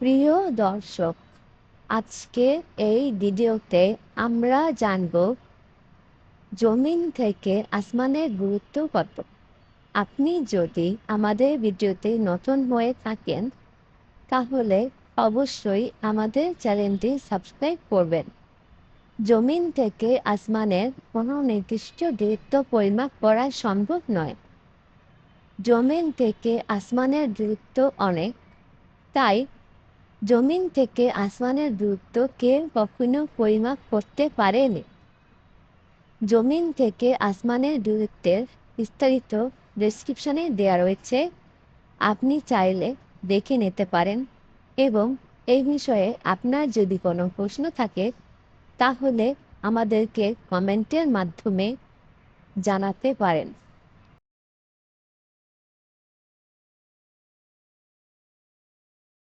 প্রিয় দর্শক, আজকে এই ভিডিওতে আমরা জানব জমিন থেকে আসমানের গুরুত্ব কত। আপনি যদি আমাদের ভিডিওতে নতুন হয়ে থাকেন, তাহলে অবশ্যই আমাদের চ্যানেলটি সাবস্ক্রাইব করবেন। জমিন থেকে আসমানের কোনো নির্দিষ্ট দূরত্ব পরিমাপ করা সম্ভব নয়। জমিন থেকে আসমানের দূরত্ব অনেক, তাই জমিন থেকে আসমানের দূরত্ব কেউ কখনো পরিমাপ করতে পারেনি। জমিন থেকে আসমানের দূরত্বের বিস্তারিত ডেসক্রিপশনে দেওয়া রয়েছে। আপনি চাইলে দেখে নিতে পারেন এবং এই বিষয়ে আপনার যদি কোনো প্রশ্ন থাকে, তাহলে আমাদেরকে কমেন্টের মাধ্যমে জানাতে পারেন।